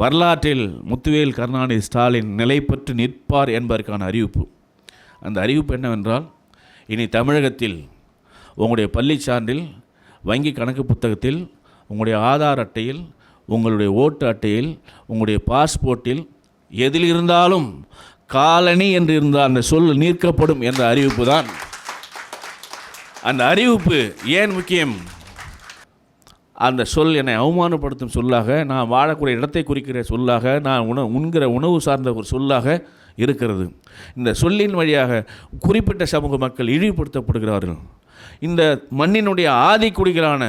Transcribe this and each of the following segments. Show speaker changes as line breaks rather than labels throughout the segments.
வரலாற்றில் முத்துவேல் கருணாநிதி ஸ்டாலின் நிலை பெற்று நிற்பார் என்பதற்கான அறிவிப்பு. அந்த அறிவிப்பு என்னவென்றால் இனி தமிழகத்தில் உங்களுடைய பள்ளி சான்றில் வங்கி கணக்கு புத்தகத்தில் உங்களுடைய ஆதார் அட்டையில் உங்களுடைய ஓட்டு அட்டையில் உங்களுடைய பாஸ்போர்ட்டில் எதில் இருந்தாலும் காலனி என்று இருந்தால் அந்த சொல் நீர்க்கப்படும் என்ற அறிவிப்பு தான் அந்த அறிவிப்பு ஏன் முக்கியம்? அந்த சொல் என்னை அவமானப்படுத்தும் சொல்லாக நான் வாழக்கூடிய இடத்தை குறிக்கிற சொல்லாக நான் உணவு உண்கிற உணவு சார்ந்த ஒரு சொல்லாக இருக்கிறது. இந்த சொல்லின் வழியாக குறிப்பிட்ட சமூக மக்கள் இழிவுபடுத்தப்படுகிறார்கள். இந்த மண்ணினுடைய ஆதிக்குடிகளான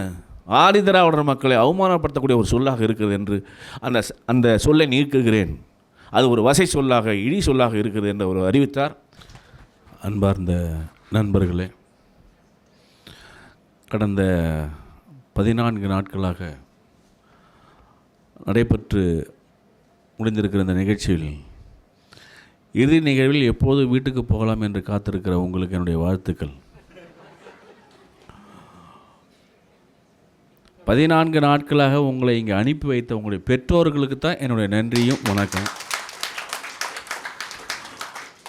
ஆதிதிராவிடர் மக்களை அவமானப்படுத்தக்கூடிய ஒரு சொல்லாக இருக்கிறது என்று அந்த அந்த சொல்லை நீக்குகிறேன். அது ஒரு வசை சொல்லாக இழி சொல்லாக இருக்கிறது என்று ஒரு அறிவித்தார். அன்பார்ந்த நண்பர்களே கடந்த பதினான்கு நாட்களாக நடைபெற்று முடிந்திருக்கிற இந்த நிகழ்ச்சியில் இறுதி நிகழ்வில் எப்போது வீட்டுக்கு போகலாம் என்று காத்திருக்கிற உங்களுக்கு என்னுடைய வாழ்த்துக்கள். பதினான்கு நாட்களாக உங்களை இங்கே அனுப்பி வைத்த உங்களுடைய பெற்றோர்களுக்கு தான் என்னுடைய நன்றியும் வணக்கம்.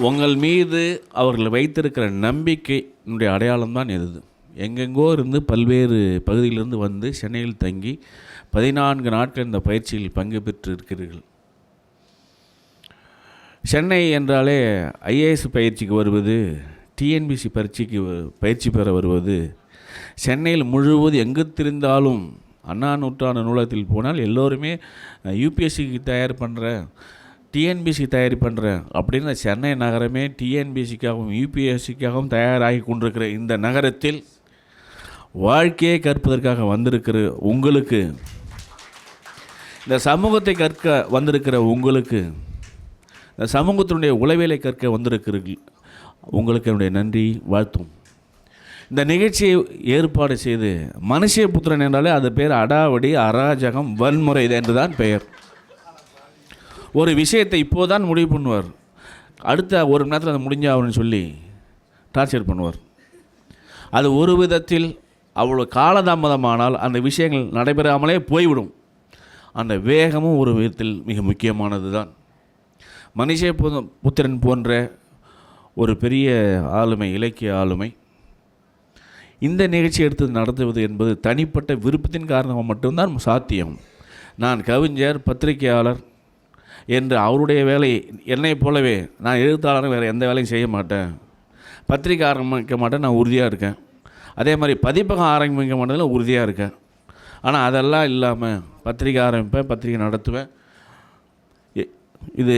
உங்கள் மீது அவர்கள் வைத்திருக்கிற நம்பிக்கை என்னுடைய அடையாளம் தான் இது எங்கெங்கோ இருந்து பல்வேறு பகுதியிலிருந்து வந்து சென்னையில் தங்கி பதினான்கு நாட்கள் இந்த பயிற்சியில் பங்கு பெற்று இருக்கிறீர்கள் சென்னை என்றாலே ஐஏஎஸ் பயிற்சிக்கு வருவது டிஎன்பிசி பயிற்சிக்கு பயிற்சி பெற வருவது சென்னையில் முழுவதும் எங்கு திரிந்தாலும் அண்ணா நூற்றாண்டு நூலகத்தில் போனால் எல்லோருமே யூபிஎஸ்சிக்கு தயார் பண்ணுறேன் டிஎன்பிசி தயார் பண்ணுறேன் அப்படின்னு சென்னை நகரமே டிஎன்பிசிக்காகவும் யூபிஎஸ்சிக்காகவும் தயாராகி கொண்டிருக்கிற இந்த நகரத்தில் வாழ்க்கையை கற்பதற்காக வந்திருக்கிற உங்களுக்கு இந்த சமூகத்தை கற்க வந்திருக்கிற உங்களுக்கு இந்த சமூகத்தினுடைய உளவியலை கற்க வந்திருக்கிறீர்கள் உங்களுக்கு என்னுடைய நன்றி வாழ்த்தும். இந்த நிகழ்ச்சியை ஏற்பாடு செய்து மனுஷ புத்திரன் என்றாலே அது பேர் அடாவடி அராஜகம் வன்முறை என்று தான் பெயர். ஒரு விஷயத்தை இப்போதான் முடிவு பண்ணுவார். அடுத்த ஒரு மணி நேரத்தில் அது முடிஞ்சாகணும்னு சொல்லி டார்ச்சர் பண்ணுவார். அது ஒரு விதத்தில் அவ்வளோ காலதாமதமானால் அந்த விஷயங்கள் நடைபெறாமலே போய்விடும். அந்த வேகமும் ஒரு விதத்தில் மிக முக்கியமானது தான் மனுஷ புத்திரன் போன்ற ஒரு பெரிய ஆளுமை இலக்கிய ஆளுமை. இந்த நிகழ்ச்சி எடுத்து நடத்துவது என்பது தனிப்பட்ட விருப்பத்தின் காரணமாக மட்டும்தான் சாத்தியம். நான் கவிஞர் பத்திரிகையாளர் என்று அவருடைய வேலை என்னைப் போலவே நான் எழுத்தாளர் வேறு எந்த வேலையும் செய்ய மாட்டேன். பத்திரிக்கை ஆரம்பிக்க மாட்டேன் நான் உறுதியாக இருக்கேன். அதே மாதிரி பதிப்பகம் ஆரம்பிக்க மாட்டதில் உறுதியாக இருக்கேன். ஆனால் அதெல்லாம் இல்லாமல் பத்திரிக்கை ஆரம்பிப்பேன் பத்திரிக்கை நடத்துவேன். இது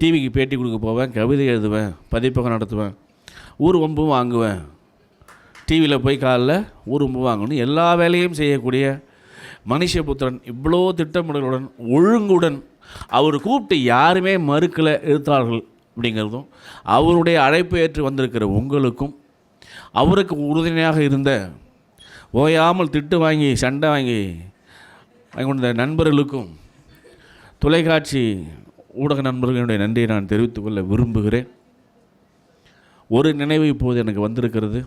டிவிக்கு பேட்டி கொடுக்க போவேன் கவிதை எழுதுவேன் பதிப்பகம் நடத்துவேன் ஊர் வம்பும் வாங்குவேன். டிவியில் போய் காலைல ஊர் வாங்கணும். எல்லா வேலையும் செய்யக்கூடிய மனுஷபுத்திரன் இவ்வளோ திட்டமிடலுடன் ஒழுங்குடன் அவர் கூப்பிட்டு யாருமே மறுக்கலை எழுத்தாளர்கள் அப்படிங்கிறதும் அவருடைய அழைப்பு ஏற்று வந்திருக்கிற உங்களுக்கும் அவருக்கு உறுதுணையாக இருந்த ஓயாமல் திட்டு வாங்கி சண்டை வாங்கி கொண்ட நண்பர்களுக்கும் தொலைக்காட்சி ஊடக நண்பர்களுடைய நன்றியை நான் தெரிவித்துக் கொள்ள விரும்புகிறேன். ஒரு நினைவு இப்போது எனக்கு வந்திருக்கிறது.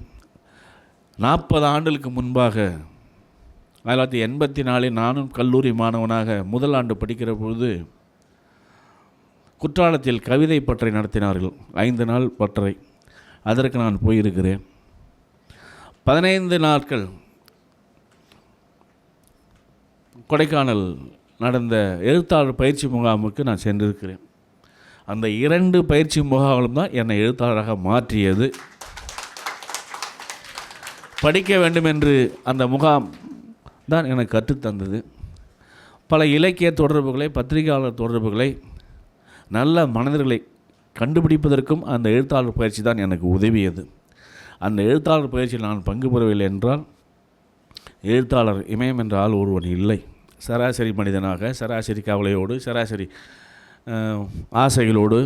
நாற்பது ஆண்டுகளுக்கு முன்பாக ஆயிரத்தி தொள்ளாயிரத்தி எண்பத்தி நாலில் நானும் கல்லூரி மாணவனாக முதல் ஆண்டு படிக்கிற பொழுது குற்றாலத்தில் கவிதை பற்றை நடத்தினார்கள். ஐந்து நாள் பற்றை. அதற்கு நான் போயிருக்கிறேன். பதினைந்து நாட்கள் கொடைக்கானல் நடந்த எழுத்தாளர் பயிற்சி முகாமுக்கு நான் சென்றிருக்கிறேன். அந்த இரண்டு பயிற்சி முகாம்களும் தான் என்னை எழுத்தாளராக மாற்றியது. படிக்க வேண்டும் என்று அந்த முகாம் தான் எனக்கு கற்றுத்தந்தது பல இலக்கிய தொடர்புகளை பத்திரிகையாளர் தொடர்புகளை நல்ல மனிதர்களை கண்டுபிடிப்பதற்கும் அந்த எழுத்தாளர் பயிற்சி தான் எனக்கு உதவியது. அந்த எழுத்தாளர் பயிற்சியில் நான் பங்கு பெறவில்லை என்றால் எழுத்தாளர் இமயம் என்ற ஆள் ஒருவன் இல்லை. சராசரி மனிதனாக சராசரி கவலையோடு சராசரி ஆசைகளோடு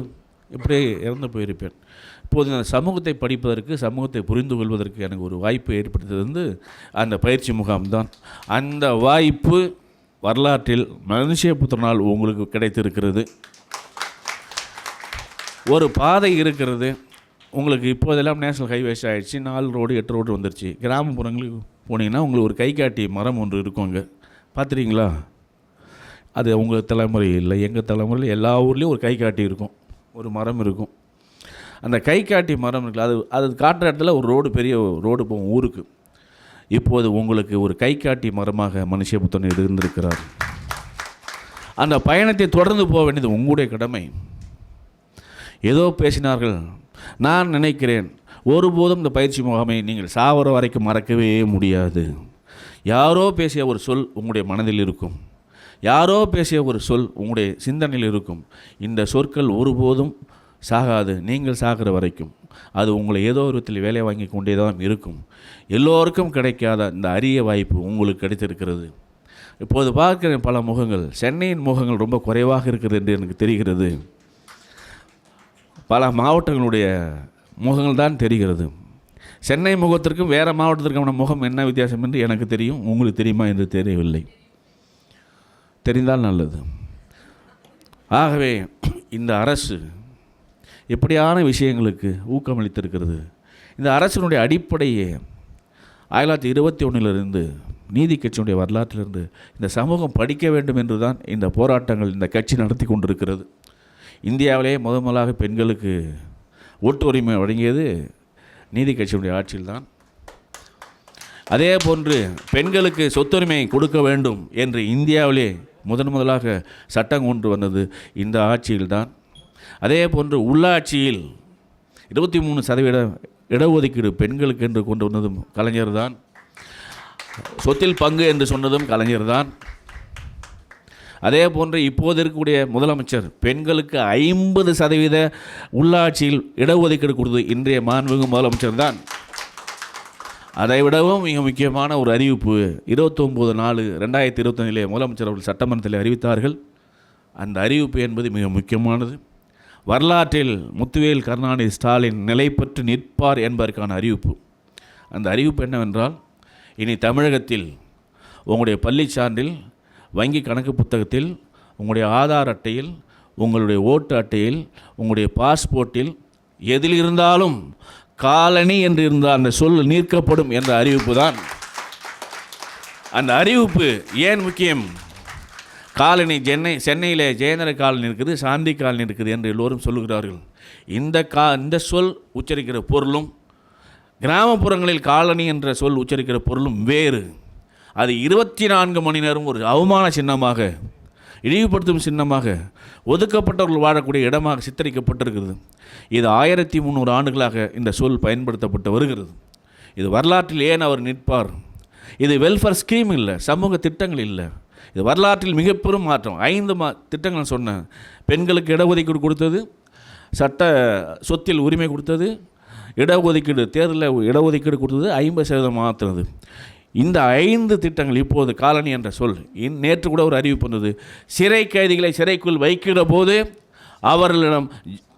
இப்படியே இறந்து போயிருப்பேன். இப்போது நான் சமூகத்தை படிப்பதற்கு சமூகத்தை புரிந்து கொள்வதற்கு எனக்கு ஒரு வாய்ப்பு ஏற்படுத்தது வந்து அந்த பயிற்சி முகாம்தான். அந்த வாய்ப்பு வரலாற்றில் மனுஷபுத்திரனால் உங்களுக்கு கிடைத்திருக்கிறது. ஒரு பாதை இருக்கிறது. உங்களுக்கு இப்போதெல்லாம் நேஷனல் ஹைவேஸ் ஆகிடுச்சு நாலு ரோடு எட்டு ரோடு வந்துருச்சு. கிராமப்புறங்களுக்கு போனீங்கன்னா உங்களுக்கு ஒரு கை காட்டி மரம் ஒன்று இருக்கும் அங்கே. பார்த்துறீங்களா அது உங்கள் தலைமுறை இல்லை எங்கள் தலைமுறையில் எல்லா ஊர்லேயும் ஒரு கை காட்டி இருக்கும். ஒரு மரம் இருக்கும். அந்த கை காட்டி மரம் இருக்குல்ல அது அது காட்டுற இடத்துல ஒரு ரோடு பெரிய ரோடு போகும் ஊருக்கு. இப்போது உங்களுக்கு ஒரு கை காட்டி மரமாக மனுஷபுத்தன் இருந்திருக்கிறார். அந்த பயணத்தை தொடர்ந்து போக வேண்டியது உங்களுடைய கடமை. ஏதோ பேசினார்கள் நான் நினைக்கிறேன் ஒருபோதும் இந்த பயிற்சி முகாமை நீங்கள் சாவர வரைக்கும் மறக்கவே முடியாது. யாரோ பேசிய ஒரு சொல் உங்களுடைய மனதில் இருக்கும். யாரோ பேசிய ஒரு சொல் உங்களுடைய சிந்தனையில் இருக்கும். இந்த சொற்கள் ஒருபோதும் சாகாது. நீங்கள் சாகிற வரைக்கும். அது உங்களை ஏதோ ஒரு விதத்தில் வேலை வாங்கி கொண்டே தான் இருக்கும். எல்லோருக்கும் கிடைக்காத இந்த அரிய வாய்ப்பு உங்களுக்கு கிடைத்திருக்கிறது. இப்போது பார்க்கிற பல முகங்கள். சென்னையின் முகங்கள் ரொம்ப குறைவாக இருக்கிறது என்று எனக்கு தெரிகிறது. பல மாவட்டங்களுடைய முகங்கள் தான் தெரிகிறது. சென்னை முகத்திற்கும் வேறு மாவட்டத்திற்கான முகம் என்ன வித்தியாசம் என்று எனக்கு தெரியும். உங்களுக்கு தெரியுமா என்று தெரியவில்லை. தெரிந்தால் நல்லது. ஆகவே இந்த அரசு எப்படியான விஷயங்களுக்கு ஊக்கமளித்திருக்கிறது? இந்த அரசினுடைய அடிப்படையே ஆயிரத்தி தொள்ளாயிரத்தி இருபத்தி ஒன்றிலிருந்து நீதி கட்சியினுடைய வரலாற்றிலிருந்து இந்த சமூகம் படிக்க வேண்டும் என்று தான் இந்த போராட்டங்கள் இந்த கட்சி நடத்தி கொண்டிருக்கிறது. இந்தியாவிலேயே முத முதலாக பெண்களுக்கு ஓட்டு உரிமை வழங்கியது நீதி கட்சியினுடைய ஆட்சியில்தான். அதே போன்று பெண்களுக்கு சொத்துரிமை கொடுக்க வேண்டும் என்று இந்தியாவிலே முதன் முதலாக சட்டம் கொண்டு வந்தது இந்த ஆட்சியில்தான். அதே போன்று உள்ளாட்சியில் இருபத்தி மூணு சதவீத இடஒதுக்கீடு பெண்களுக்கு என்று கொண்டு வந்ததும் கலைஞர் தான் சொத்தில் பங்கு என்று சொன்னதும் கலைஞர் தான் அதே போன்று இப்போது இருக்கக்கூடிய முதலமைச்சர் பெண்களுக்கு ஐம்பது சதவீத உள்ளாட்சியில் இடஒதுக்கீடு கொடுத்தது இன்றைய மாண்புமிகு முதலமைச்சர் தான் அதை விடவும் மிக முக்கியமான ஒரு அறிவிப்பு இருபத்தொம்போது நாலு ரெண்டாயிரத்தி இருபத்தொன்னிலே முதலமைச்சர் அவர்கள் சட்டமன்றத்தில் அறிவித்தார்கள். அந்த அறிவிப்பு என்பது மிக முக்கியமானது. வரலாற்றில் முத்துவேல் கருணாநிதி ஸ்டாலின் நிலை பெற்று நிற்பார் என்பதற்கான அறிவிப்பு. அந்த அறிவிப்பு என்னவென்றால் இனி தமிழகத்தில் உங்களுடைய பள்ளி சான்றில் வங்கி கணக்கு புத்தகத்தில் உங்களுடைய ஆதார் அட்டையில் உங்களுடைய ஓட்டு அட்டையில் உங்களுடைய பாஸ்போர்ட்டில் எதில் இருந்தாலும் காலனி என்று இருந்த அந்த சொல் நீக்கப்படும் என்ற அறிவிப்பு தான். அந்த அறிவிப்பு ஏன் முக்கியம்? காலனி சென்னை சென்னையில் ஜெயந்திர காலனி இருக்குது சாந்தி காலனி இருக்குது என்று எல்லோரும் சொல்லுகிறார்கள். இந்த கா இந்த சொல் உச்சரிக்கிற பொருளும் கிராமப்புறங்களில் காலனி என்ற சொல் உச்சரிக்கிற பொருளும் வேறு. அது இருபத்தி நான்கு மணி நேரம் ஒரு அவமான சின்னமாக இழிவுபடுத்தும் சின்னமாக ஒதுக்கப்பட்டவர்கள் வாழக்கூடிய இடமாக சித்தரிக்கப்பட்டிருக்கிறது. இது ஆயிரத்தி முந்நூறு ஆண்டுகளாக இந்த சொல் பயன்படுத்தப்பட்டு வருகிறது. இது வரலாற்றில் ஏன் அவர் நிற்பார்? இது வெல்ஃபேர் ஸ்கீம் இல்லை சமூக திட்டங்கள் இல்லை. இது வரலாற்றில் மிக பெரும் மாற்றம். ஐந்து மா திட்டங்கள் சொன்னேன் பெண்களுக்கு இடஒதுக்கீடு கொடுத்தது சட்ட சொத்தில் உரிமை கொடுத்தது இடஒதுக்கீடு தேர்தலில் இடஒதுக்கீடு கொடுத்தது ஐம்பது சதவீதம் மாற்றுறது இந்த ஐந்து திட்டங்கள் இப்போது காலனி என்ற சொல் இன் நேற்று கூட ஒரு அறிவிப்பு வந்தது. சிறை கைதிகளை சிறைக்குள் வைக்கிற போது அவர்களிடம்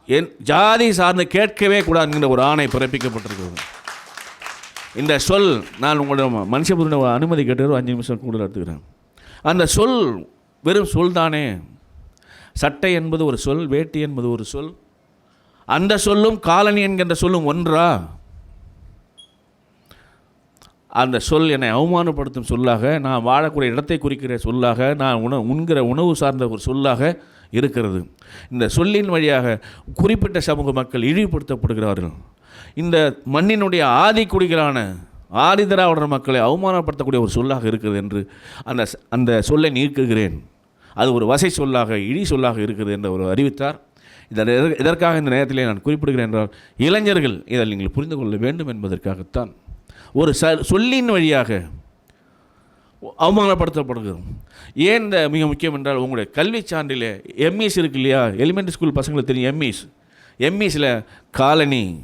என் ஜாதி சார்ந்து கேட்கவே கூடாது என்கிற ஒரு ஆணை பிறப்பிக்கப்பட்டிருக்கிறது. இந்த சொல் நான் உங்களிடம் மனுஷபுரியோட அனுமதி கேட்டு ஒரு அஞ்சு நிமிஷம் கூட எடுத்துக்கிறேன். அந்த சொல் வெறும் சொல் தானே. சட்டை என்பது ஒரு சொல் வேட்டி என்பது ஒரு சொல். அந்த சொல்லும் காலனி என்கின்ற சொல்லும் ஒன்றா? அந்த சொல் என்னை அவமானப்படுத்தும் சொல்லாக நான் வாழக்கூடிய இடத்தை குறிக்கிற சொல்லாக நான் உணவு உண்கிற உணவு சார்ந்த ஒரு சொல்லாக இருக்கிறது. இந்த சொல்லின் வழியாக குறிப்பிட்ட சமூக மக்கள் இழிவுபடுத்தப்படுகிறார்கள். இந்த மண்ணினுடைய ஆதிக்குடிகளான ஆதிதிராவிடர் மக்களை அவமானப்படுத்தக்கூடிய ஒரு சொல்லாக இருக்கிறது என்று அந்த அந்த சொல்லை நீக்குகிறேன். அது ஒரு வசை சொல்லாக இழி சொல்லாக இருக்கிறது என்று அவர் அறிவித்தார். இதன் எதற்- இந்த நேரத்திலே நான் குறிப்பிடுகிறேன் என்றால் இளைஞர்கள் இதை நீங்கள் புரிந்து கொள்ள வேண்டும் என்பதற்காகத்தான். ஒரு ச சொல்லின் வழியாக அவமானப்படுத்தப்படுகிறோம் ஏன் இந்த மிக முக்கியம் என்றால் உங்களுடைய கல்வி சான்றிலே எம்இஸ் இருக்கு இல்லையா? எலிமெண்ட்ரி ஸ்கூல் பசங்களுக்கு தெரியும் எம்இஸ் எம்இஸில் காலனி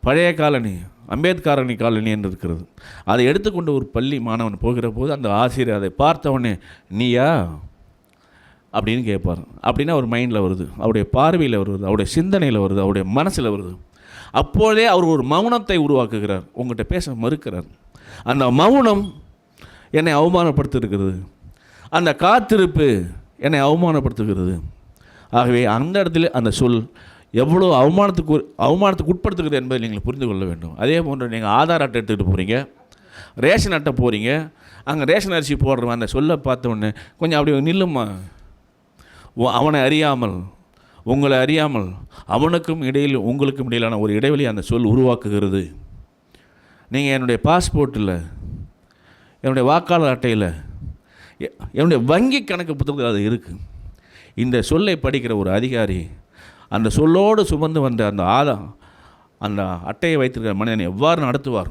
பழைய காலனி அம்பேத்காரணி காலனி என்று இருக்கிறது. அதை எடுத்துக்கொண்டு ஒரு பள்ளி மாணவன் போகிற போது அந்த ஆசிரியர் அதை பார்த்தவொடனே நீயா? அப்படின்னு கேட்பார் அப்படின்னா அவர் மைண்டில் வருது. அவருடைய பார்வையில் வருது. அவருடைய சிந்தனையில் வருது. அவருடைய மனசில் வருது. அப்போதே அவர் ஒரு மௌனத்தை உருவாக்குகிறார். உங்கள்கிட்ட பேச மறுக்கிறார். அந்த மௌனம் என்னை அவமானப்படுத்திருக்கிறது அந்த காத்திருப்பு என்னை அவமானப்படுத்துகிறது. ஆகவே அந்த இடத்துல அந்த சொல் எவ்வளோ அவமானத்துக்கு அவமானத்துக்கு உட்படுத்துகிறது என்பதை நீங்கள் புரிந்து கொள்ள வேண்டும். அதே போன்று நீங்கள் ஆதார் அட்டை எடுத்துக்கிட்டு போகிறீங்க ரேஷன் அட்டை போகிறீங்க அங்கே ரேஷன் அரிசி போடுறவன் அந்த சொல்லை பார்த்த உடனே கொஞ்சம் அப்படி நில்லுமா? அவனை அறியாமல் உங்களை அறியாமல் அவனுக்கும் இடையில் உங்களுக்கும் இடையிலான ஒரு இடைவெளி அந்த சொல் உருவாக்குகிறது. நீங்கள் என்னுடைய பாஸ்போர்ட்டில் என்னுடைய வாக்காளர் அட்டையில் எ- என்னுடைய வங்கி கணக்கு புத்தகத்தில் அது இருக்குது இந்த சொல்லை படிக்கிற ஒரு அதிகாரி அந்த சொல்லோடு சுமந்து வந்த அந்த ஆதா அந்த அட்டையை வைத்திருக்கிற மனிதனை எவ்வாறு நடத்துவார்?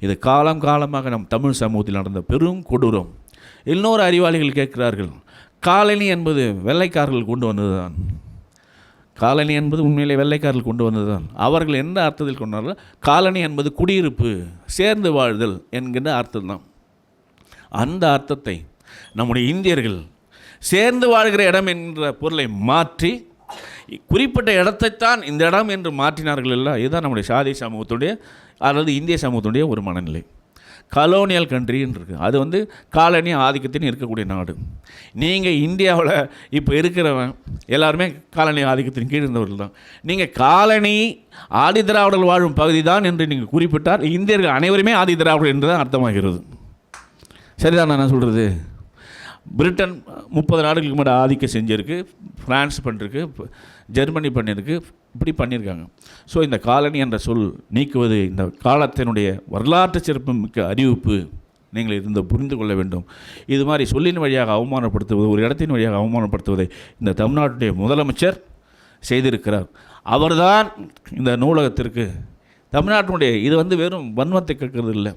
இது காலம் காலமாக நம் தமிழ் சமூகத்தில் நடந்த பெரும் கொடூரம். இன்னொரு அறிவாளிகள் கேட்கிறார்கள் காலனி என்பது வெள்ளைக்காரர்கள் கொண்டு வந்ததுதான். காலனி என்பது உண்மையிலே வெள்ளைக்காரர்கள் கொண்டு வந்ததுதான். அவர்கள் எந்த அர்த்தத்தில் கொண்டார்கள் காலனி என்பது குடியிருப்பு சேர்ந்து வாழ்தல் என்கின்ற அர்த்தம் தான் அந்த அர்த்தத்தை நம்முடைய இந்தியர்கள் சேர்ந்து வாழ்கிற இடம் என்ற பொருளை மாற்றி குறிப்பிட்ட இடத்தைத்தான் இந்த இடம் என்று மாற்றினார்கள் இல்லை இதுதான் நம்முடைய சாதி சமூகத்துடைய அல்லது இந்திய சமூகத்துடைய ஒரு மனநிலை. கலோனியல் கண்ட்ரின்னு இருக்குது அது வந்து காலனி ஆதிக்கத்தின் இருக்கக்கூடிய நாடு. நீங்கள் இந்தியாவில் இப்போ இருக்கிறவன் எல்லாருமே காலனி ஆதிக்கத்தின் கீழ் இருந்தவர்கள் தான். நீங்கள் காலனி ஆதி திராவிடர்கள் வாழும் பகுதி தான் என்று நீங்கள் குறிப்பிட்டால் இந்தியர்கள் அனைவருமே ஆதி திராவிடர் என்று தான் அர்த்தமாகிறது. சரிதான் நான் சொல்கிறது பிரிட்டன் முப்பது நாடுகளுக்கு முன்னாடி ஆதிக்கம் செஞ்சிருக்கு ஃப்ரான்ஸ் பண்ணிருக்கு ஜெர்மனி பண்ணியிருக்கு இப்படி பண்ணியிருக்காங்க. ஸோ இந்த காலனி என்ற சொல் நீக்குவது இந்த காலத்தினுடைய வரலாற்று சிறப்பு மிக்க அறிவிப்பு நீங்கள் இருந்த புரிந்து கொள்ள வேண்டும். இது மாதிரி சொல்லின் வழியாக அவமானப்படுத்துவது ஒரு இடத்தின் வழியாக அவமானப்படுத்துவதை இந்த தமிழ்நாட்டுடைய முதலமைச்சர் செய்திருக்கிறார். அவர்தான் இந்த நூலகத்திற்கு தமிழ்நாட்டினுடைய இது வந்து வெறும் வன்மத்தை கேட்கறது இல்லை.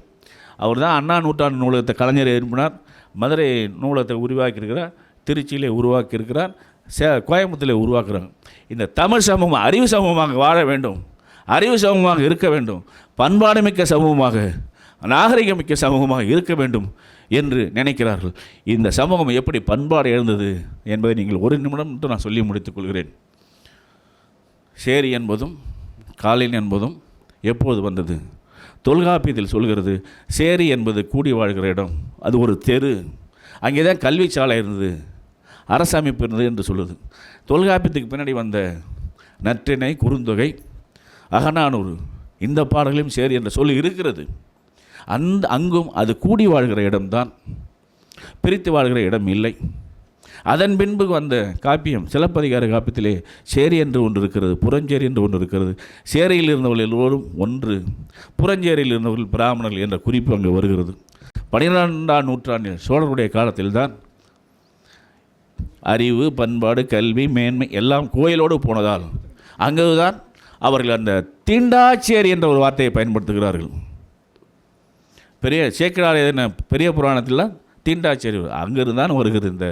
அவர் தான் அண்ணா நூற்றாண்டு நூலகத்தை கலைஞர் எழுப்பினார். மதுரை நூலகத்தை உருவாக்கியிருக்கிறார். திருச்சியிலே உருவாக்கியிருக்கிறார். சே கோயம்புத்தூரில் உருவாக்குறாங்க இந்த தமிழ் சமூகம் அறிவு சமூகமாக வாழ வேண்டும். அறிவு சமூகமாக இருக்க வேண்டும். பண்பாடு மிக்க சமூகமாக நாகரிகமிக்க சமூகமாக இருக்க வேண்டும் என்று நினைக்கிறார்கள். இந்த சமூகம் எப்படி பண்பாடு எழுந்தது என்பதை நீங்கள் ஒரு நிமிடம் மட்டும் நான் சொல்லி முடித்துக் கொள்கிறேன். சேரி என்பதும் காலின் என்பதும் எப்போது வந்தது? தொல்காப்பியத்தில் சொல்கிறது சேரி என்பது கூடி வாழ்கிற இடம். அது ஒரு தெரு. அங்கே தான் கல்வி சாலை இருந்தது அரசமைப்பு இருந்தது என்று சொல்லுது. தொல்காப்பியத்துக்கு பின்னாடி வந்த நற்றிணை குறுந்தொகை அகநானூறு இந்த பாடல்களையும் சேரி என்ற சொல்லி இருக்கிறது. அந்த அங்கும் அது கூடி வாழ்கிற இடம்தான். பிரித்து வாழ்கிற இடம் இல்லை. அதன் பின்பு வந்த காப்பியம் சிலப்பதிகார காப்பியத்திலே சேரி என்று ஒன்று இருக்கிறது புறஞ்சேரி என்று ஒன்று இருக்கிறது. சேரியில் இருந்தவர்கள் எல்லோரும் ஒன்று புறஞ்சேரியில் இருந்தவர்கள் பிராமணர்கள் என்ற குறிப்பு அங்கு வருகிறது. பனிரெண்டாம் நூற்றாண்டில் சோழருடைய காலத்தில்தான் அறிவு பண்பாடு கல்வி மேன்மை எல்லாம் கோயிலோடு போனதால் அங்குதான் அவர்கள் அந்த தீண்டாச்சேரி என்ற ஒரு வார்த்தையை பயன்படுத்துகிறார்கள். பெரிய சேக்கிரார் பெரிய புராணத்தில் தீண்டாச்சேரி அங்கிருந்தான் வருகிறது இந்த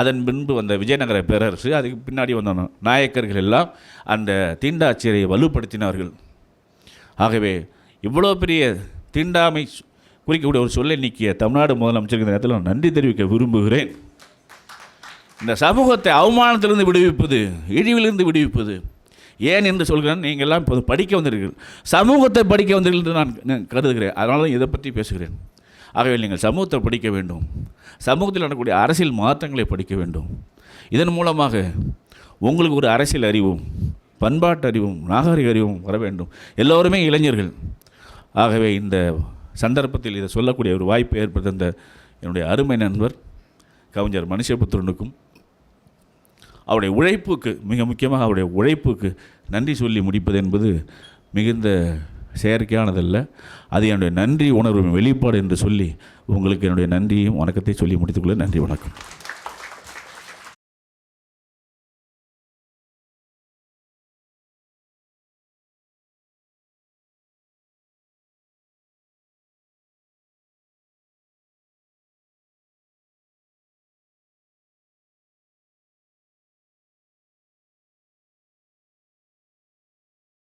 அதன் பின்பு வந்த விஜயநகர பேரரசு அதுக்கு பின்னாடி வந்த நாயக்கர்கள் எல்லாம் அந்த தீண்டாச்சேரியை வலுப்படுத்தினார்கள். ஆகவே இவ்வளோ பெரிய தீண்டாமை குறிக்கக்கூடிய ஒரு சொல்லை நீக்கிய தமிழ்நாடு முதலமைச்சருக்கு இந்த நேரத்தில் நான் நன்றி தெரிவிக்க விரும்புகிறேன். இந்த சமூகத்தை அவமானத்திலிருந்து விடுவிப்பது இழிவிலிருந்து விடுவிப்பது. ஏன் என்று சொல்கிறேன் நீங்கள் எல்லாம் இப்போ படிக்க வந்திருக்கீர்கள் சமூகத்தை படிக்க வந்தீர்கள் என்று நான் கருதுகிறேன். அதனால தான் இதை பற்றி பேசுகிறேன். ஆகவே நீங்கள் சமூகத்தை படிக்க வேண்டும். சமூகத்தில் நடக்கக்கூடிய அரசியல் மாற்றங்களை படிக்க வேண்டும். இதன் மூலமாக உங்களுக்கு ஒரு அரசியல் அறிவும் பண்பாட்டு அறிவும் நாகரிக அறிவும் வர வேண்டும். எல்லோருமே இளைஞர்கள். ஆகவே இந்த சந்தர்ப்பத்தில் இதை சொல்லக்கூடிய ஒரு வாய்ப்பு ஏற்படுத்த இந்த என்னுடைய அருமை நண்பர் கவிஞர் மனுஷபுத்திரனுக்கும் அவருடைய உழைப்புக்கு மிக முக்கியமாக அவருடைய உழைப்புக்கு நன்றி சொல்லி முடிப்பது என்பது மிகுந்த செயற்கையானதல்ல. அது என்னுடைய நன்றி உணர்வு வெளிப்பாடு என்று சொல்லி உங்களுக்கு என்னுடைய நன்றியும் வணக்கத்தை சொல்லி முடித்துக்கொள்ள நன்றி வணக்கம்.